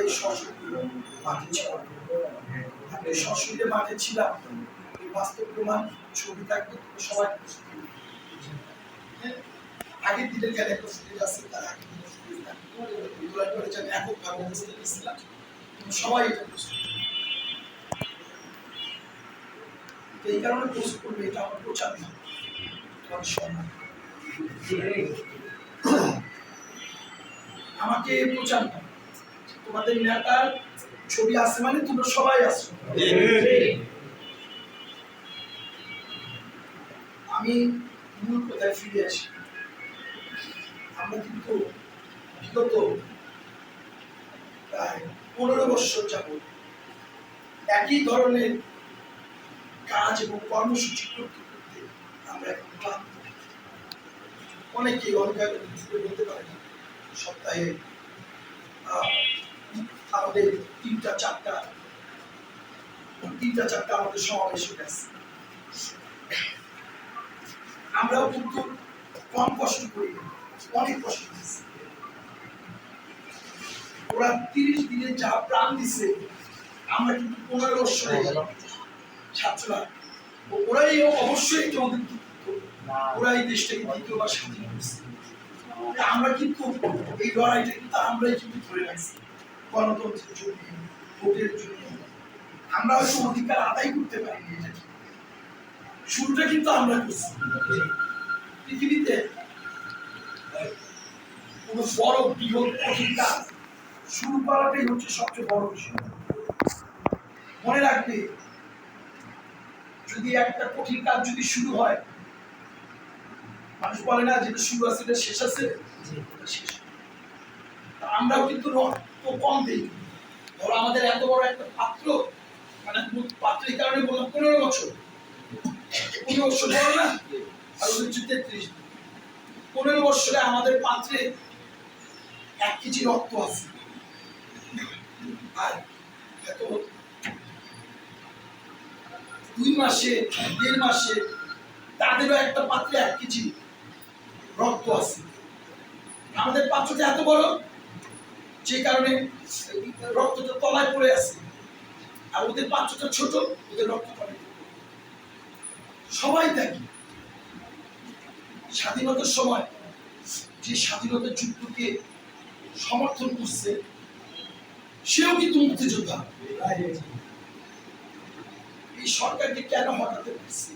এই মাঠে সশরীরে মাঠে ছিলাম এই বাস্তব প্রমাণ ছবি থাকবে সবাই? আগের দিনের যারা একটা আছে, তার এই কারণে করবে, এটা আমাকে প্রচার তোমাদের নেতার ছবি আছে মানে তোমরা সবাই আসো আমি মূল কোথায় ফিরে আসি। আমরা কিন্তু বিগত প্রায় পনেরো বছর যাব একই ধরনের কাজ এবং কর্মসূচি করতে করতে আমরা এখন ক্লান্ত। অনেকেই অনেক বলতে পারে সপ্তাহে আমাদের তিনটা চারটা তিনটা চারটা আমাদের সমাবেশ আমরাও কিন্তু কম কষ্ট করি, অনেক কষ্ট ওরা তিরিশ দিনে যা প্রাণ দিছে, আমরা কিন্তু পনেরো ছাত্ররা ওরাই অবশ্যই এটা আমাদের ওরা এই দেশটাকে দ্বিতীয়বার স্বাধীন করছে। আমরা কিন্তু এই লড়াইটা কিন্তু আমরাই কিন্তু ধরে রাখছি। গণতন্ত্রের জন্য ভোটের জন্য। আমরা হয়তো অধিকার আদায় করতে পারিনি এটা। শুরুটা কিন্তু আমরা করছি। পৃথিবীতে কোনো বড় বৃহৎ কঠিন কাজ শুরু করাটাই হচ্ছে সবচেয়ে বড় বিষয়। মনে রাখবে যদি একটা কঠিন কাজ যদি শুরু হয় মানুষ বলে না যেটা শুরু আছে এটা শেষ আছে? শেষ। আমরাও কিন্তু রক্ত কম দিই ধরো আমাদের এত বড় একটা পাত্র মানে পাত্রের কারণে বললাম পনেরো বছর। পনেরো বছর বড় না? আর হচ্ছে তেত্রিশ পনেরো বছরে আমাদের পাত্রে এক কেজি রক্ত আছে। আর এত দুই মাসে, দেড় মাসে তাদেরও একটা পাত্রে এক কেজি রক্ত আছে। আমাদের পাত্রটা এত বড় যে কারণে রক্তটা তলায় পড়ে আছে। আর ওদের পাত্রটা ছোট, ওদের রক্ত পড়ে। সবাই দেখি। স্বাধীনতার সময় যে স্বাধীনতার যুদ্ধকে সমর্থন করছে, সেও কিন্তু মুক্তিযোদ্ধা। এই সরকারকে কেন হটাতে পারছে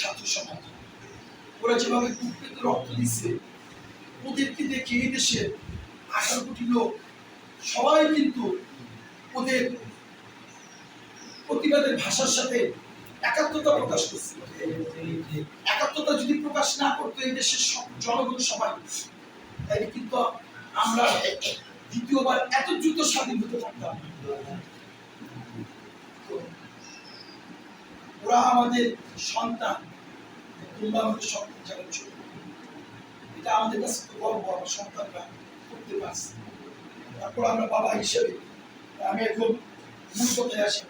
ছাত্র সমাজ। ওরা যেভাবে রক্ত দিচ্ছে, ওদেরকে দেখে এই দেশের আঠারো কোটি লোক। সবাই কিন্তু ওদের প্রতিবাদের ভাষার সাথে একাত্মতা প্রকাশ করছে। একাত্মতা যদি প্রকাশ না করতো এই দেশের জনগণ সবাই, তাহলে কিন্তু আমরা দ্বিতীয়বার এত দ্রুত স্বাধীন হতে পারতাম ওরা আমাদের সন্তান, তোমরা আমাদের সন্তান ছোট, এটা আমাদের কাছে গর্ব, আমার সন্তানরা করতে পারছে। তারপর আমরা বাবা হিসেবে আমি এখন মূল কথায় আসি